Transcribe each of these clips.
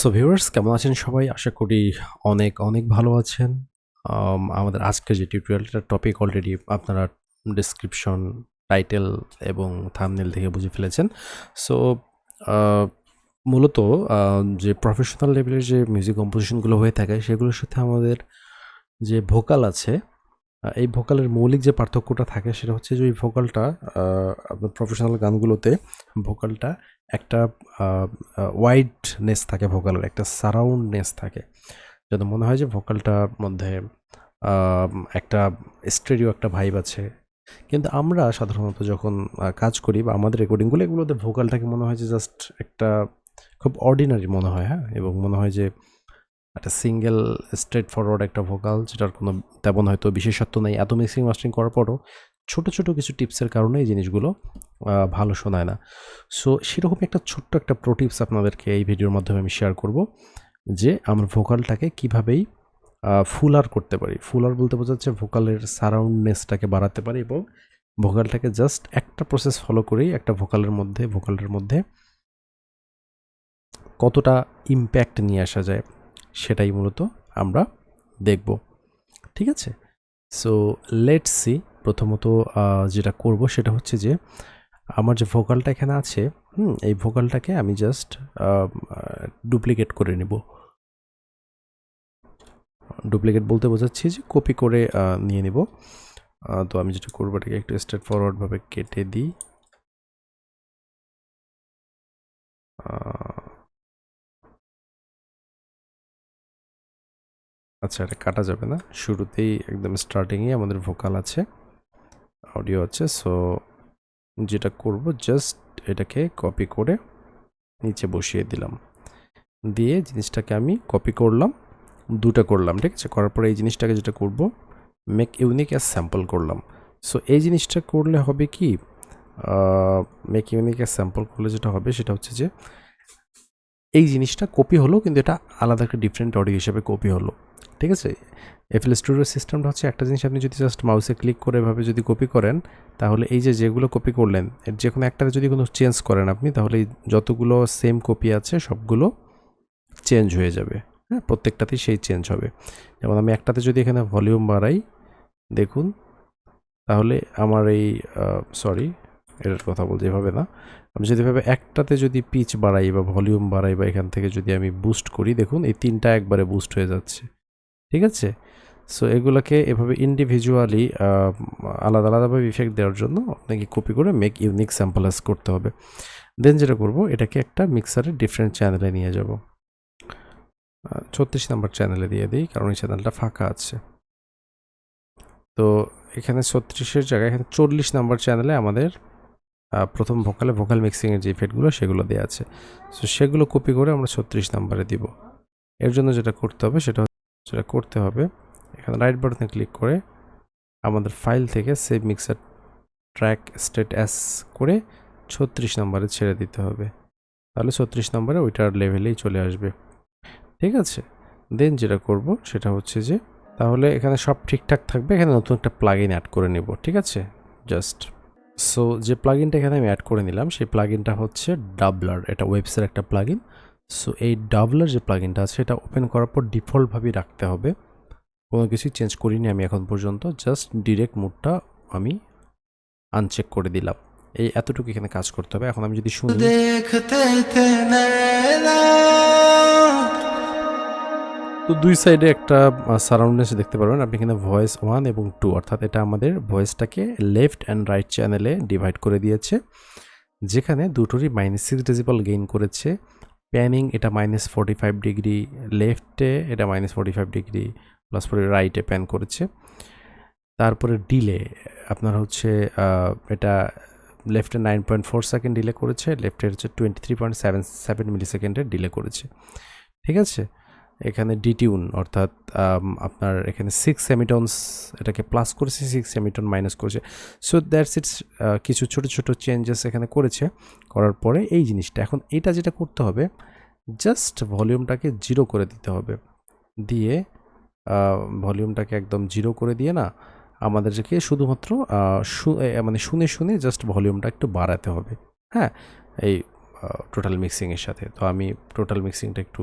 So viewers কেমন আছেন সবাই? আশা করি অনেক অনেক ভালো আছেন। আমাদের আজকের যে টিউটোরিয়ালটার টপিক অলরেডি আপনারা ডিসক্রিপশন টাইটেল এবং থামনেল থেকে বুঝে ফেলেছেন। সো মূলত যে প্রফেশনাল লেভেলের যে মিউজিক কম্পোজিশনগুলো হয়ে থাকে, সেগুলোর সাথে আমাদের যে ভোকাল আছে এই ভোকালের মৌলিক যে পার্থক্যটা থাকে সেটা হচ্ছে যে ওই ভোকালটা আপনার প্রফেশনাল গানগুলোতে ভোকালটা একটা ওয়াইডনেস থাকে ভোকালের, একটা সারাউন্ডনেস থাকে। যেন মনে হয় যে ভোকালটার মধ্যে একটা স্টেরিও একটা ভাইব আছে। কিন্তু আমরা সাধারণত যখন কাজ করি বা আমাদের রেকর্ডিংগুলো এগুলোতে ভোকালটাকে মনে হয় যে জাস্ট একটা খুব অর্ডিনারি মনে হয় হ্যাঁ? এবং মনে হয় যে একটা সিঙ্গেল স্ট্রেট ফরওয়ার্ড একটা ভোকাল যেটার কোনো তেমন হয়তো বিশেষত্ব নেই। এত মিক্সিং মাস্টারিং করার পরও ছোট ছোট কিছু টিপসের কারণে এই জিনিসগুলো ভালো শোনায় না। সো সেরকম একটা ছোট্ট একটা প্রো টিপস আপনাদেরকে এই ভিডিওর মাধ্যমে আমি শেয়ার করব, যে আমার ভোকালটাকে কীভাবেই ফুলার করতে পারি। ফুলার বলতে বোঝাচ্ছে ভোকালের সারাউন্ডনেসটাকে বাড়াতে পারি এবং ভোকালটাকে জাস্ট একটা প্রসেস ফলো করেই একটা ভোকালের মধ্যে ভোকালের মধ্যে কতটা ইম্প্যাক্ট নিয়ে আসা যায়। সেটাই মূলত আমরা দেখব। ঠিক আছে? সো লেট সি প্রথমত যেটা করব সেটা হচ্ছে যে, আমার যে ভোকালটা এখানে আছে, হুম, এই ভোকালটাকে আমি জাস্ট ডুপ্লিকেট করে নেব। ডুপ্লিকেট বলতে বোঝাচ্ছি যে কপি করে নিয়ে নেব। তো আমি যেটা করব এটাকে একটু স্ট্রেট ফরওয়ার্ডভাবে কেটে দিই। আচ্ছা এটা কাটা যাবে না। শুরুতেই একদম স্টার্টিংয়ে আমাদের ভোকাল আছে অডিও আছে সো যেটা করব জাস্ট এটাকে কপি করে নিচে বসিয়ে দিলাম। দিয়ে জিনিসটাকে আমি কপি করলাম, দুটো করলাম, ঠিক আছে? করার পরে এই জিনিসটাকে যেটা করব মেক ইউনিক অ্যাজ স্যাম্পল করলাম। সো এই জিনিসটা করলে হবে কি মেক ইউনিক অ্যাজ স্যাম্পল করলে যেটা হবে সেটা হচ্ছে যে এই জিনিসটা কপি হলো, কিন্তু এটা আলাদা একটা ডিফারেন্ট অডিও হিসেবে কপি হলো। ঠিক আছে? এফএল স্টুডিও সিস্টেমটা হচ্ছে একটা জিনিস আপনি যদি জাস্ট মাউসে ক্লিক করে এভাবে যদি কপি করেন, তাহলে এই যে যেগুলো কপি করলেন, এর যে কোনো একটাতে যদি কোনো চেঞ্জ করেন আপনি, তাহলে যতগুলো সেম কপি আছে, সবগুলো চেঞ্জ হয়ে যাবে। হ্যাঁ প্রত্যেকটাতেই সেই চেঞ্জ হবে। যেমন আমি একটাতে যদি এখানে ভলিউম বাড়াই, দেখুন, তাহলে আমার এই সরি এটার কথা বলতে এভাবে না। আমি যদি এভাবে একটাতে যদি পিচ বাড়াই বা ভলিউম বাড়াই বা এখান থেকে যদি আমি বুস্ট করি, দেখুন এই তিনটা একবারে বুস্ট হয়ে যাচ্ছে। ঠিক আছে? সো এগুলোকে এভাবে ইন্ডিভিজুয়ালি আলাদা আলাদাভাবে ইফেক্ট দেওয়ার জন্য আপনাকে কপি করে মেক ইউনিক স্যাম্পলাস করতে হবে। দেন যেটা করব, এটাকে একটা মিক্সারের ডিফারেন্ট চ্যানেলে নিয়ে যাব। ছত্রিশ নাম্বার চ্যানেলে দিয়ে দিই, কারণ এই চ্যানেলটা ফাঁকা আছে। তো, এখানে ছত্রিশের জায়গায়, এখানে চল্লিশ নাম্বার চ্যানেলে আমাদের প্রথম ভোকালে ভোকাল মিক্সিংয়ের যে ইফেক্টগুলো সেগুলো দেওয়া আছে। সো সেগুলো কপি করে আমরা ছত্রিশ নাম্বারে দিব। এর জন্য যেটা করতে হবে সেটা সেটা করতে হবে, এখানে রাইট বাটনে ক্লিক করে আমাদের ফাইল থেকে save mixer track state as করে ছত্রিশ নম্বরে ছেড়ে দিতে হবে। তাহলে ছত্রিশ নম্বরে ওইটার লেভেলেই চলে আসবে। ঠিক আছে? দেন যেটা করব সেটা হচ্ছে যে, তাহলে এখানে সব ঠিকঠাক থাকবে, এখানে নতুন একটা প্লাগ ইন অ্যাড করে নেব। ঠিক আছে? জাস্ট সো যে প্লাগিনটা এখানে আমি অ্যাড করে নিলাম, সেই প্লাগিনটা হচ্ছে ডাবলার এটা ওয়েবসের একটা প্লাগিন সো এই ডাবলার যে প্লাগিনটা আছে, সেটা ওপেন করার পর ডিফল্টভাবেই রাখতে হবে। কোনো কিছুই চেঞ্জ করিনি আমি এখন পর্যন্ত জাস্ট ডিরেক্ট মুডটা আমি আনচেক করে দিলাম। এই এতটুকু এখানে কাজ করতে হবে। এখন আমি যদি শুনি দেখতে তো দুই সাইডে একটা সারাউন্ডনেস দেখতে পারবেন। আপনি এখানে ভয়েস ওয়ান এবং টু অর্থাৎ এটা আমাদের ভয়েসটাকে লেফট অ্যান্ড রাইট চ্যানেলে ডিভাইড করে দিয়েছে। যেখানে দুটোরই মাইনাস সিক্স ডেসিবল গেইন করেছে। প্যানিং এটা মাইনাস ফোর্টি ফাইভ ডিগ্রি লেফটে এটা minus forty five degree plus four রাইটে প্যান করেছে। তারপরে ডিলে আপনার হচ্ছে এটা লেফটে nine point four second delay করেছে লেফটে হচ্ছে twenty three point seven seven milli সেকেন্ডের ডিলে করেছে। ঠিক আছে? এখানে ডিটিউন অর্থাৎ আপনার এখানে সিক্স সেমিটনস এটাকে প্লাস করেছে সিক্স সেমিটন মাইনাস করেছে। সো দ্যাটস ইটস কিছু ছোট ছোট চেঞ্জেস এখানে করেছে। করার পরে এই জিনিসটা, এখন এটা যেটা করতে হবে জাস্ট ভলিউমটাকে জিরো করে দিতে হবে। দিয়ে ভলিউমটাকে একদম জিরো করে দিয়ে না, আমাদেরকে শুধুমাত্র মানে শুনে শুনে জাস্ট ভলিউমটা একটু বাড়াতে হবে। হ্যাঁ? এই টোটাল মিক্সিংয়ের সাথে। তো আমি টোটাল মিক্সিংটা একটু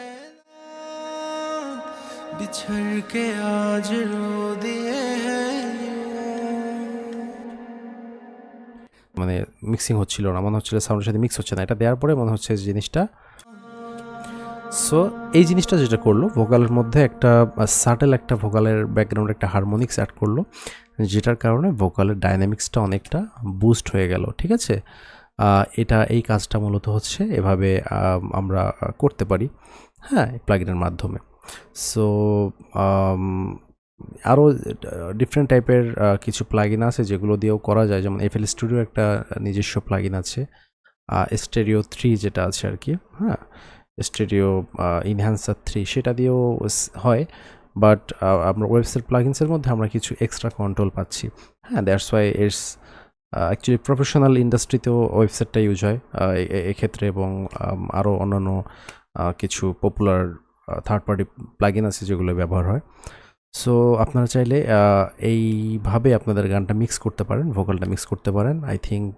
बिछड़ के आज रो दिए हैं यूं। মানে মিক্সিং হচ্ছিল না মনে হচ্ছিল সাউন্ডের সাথে মিক্স হচ্ছে না এটা দেওয়ার পরে মনে হচ্ছে যে জিনিসটা সো এই জিনিসটা যেটা করলো ভোকালের মধ্যে একটা সাটেল একটা ভোকালের ব্যাকগ্রাউন্ডে একটা হারমোনিক্স অ্যাড করলো যেটার কারণে ভোকালের ডাইনামিক্সটা অনেকটা বুস্ট হয়ে গেল ঠিক আছে আহ, এটা এই কাজটা মূলত হচ্ছে এভাবে আম, আমরা করতে পারি হ্যাঁ প্লাগিনের মাধ্যমে সো আরও ডিফারেন্ট টাইপের কিছু প্লাগিন আছে যেগুলো দিয়েও করা যায়। যেমন এফএল স্টুডিও একটা নিজস্ব প্লাগিন আছে। স্টেরিও থ্রি যেটা আছে আর কি হ্যাঁ? স্টেরিও ইনহ্যান্সার থ্রি সেটা দিয়েও হয়। বাট আমরা ওয়েবসাইট প্লাগিনসের মধ্যে আমরা কিছু এক্সট্রা কন্ট্রোল পাচ্ছি। হ্যাঁ that's why it's actually professional ইন্ডাস্ট্রিতেও ওয়েবসাইটটা ইউজ হয়। এক্ষেত্রে এবং আরও অন্যান্য কিছু পপুলার থার্ড পার্টি প্লাগিন আছে যেগুলো ব্যবহার হয়। সো আপনারা চাইলে এইভাবে আপনাদের গানটা মিক্স করতে পারেন ভোকালটা মিক্স করতে পারেন। আই থিঙ্ক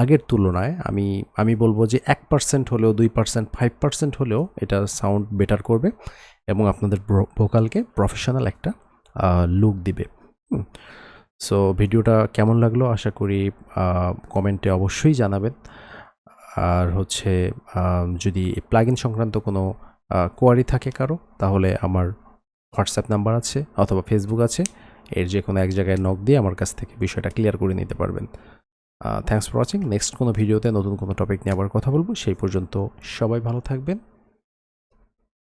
আগের তুলনায় আমি আমি বলব যে এক পার্সেন্ট হলেও, দুই পার্সেন্ট ফাইভ পার্সেন্ট হলেও এটা সাউন্ড বেটার করবে এবং আপনাদের ভোকালকে প্রফেশনাল একটা লুক দিবে। সো ভিডিওটা কেমন লাগল আশা করি কমেন্টে অবশ্যই জানাবেন। আর হচ্ছে যদি প্লাগইন সংক্রান্ত কোনো কোয়ারি থাকে কারও, তাহলে আমার হোয়াটসঅ্যাপ নাম্বার আছে অথবা ফেসবুক আছে। এর যে কোনো এক জায়গায় নক দিয়ে আমার কাছ থেকে বিষয়টা ক্লিয়ার করে নিতে পারবেন। থ্যাংকস ফর ওয়াচিং নেক্সট কোনো ভিডিওতে নতুন কোনো টপিক নিয়ে আবার কথা বলব, সেই পর্যন্ত সবাই ভালো থাকবেন।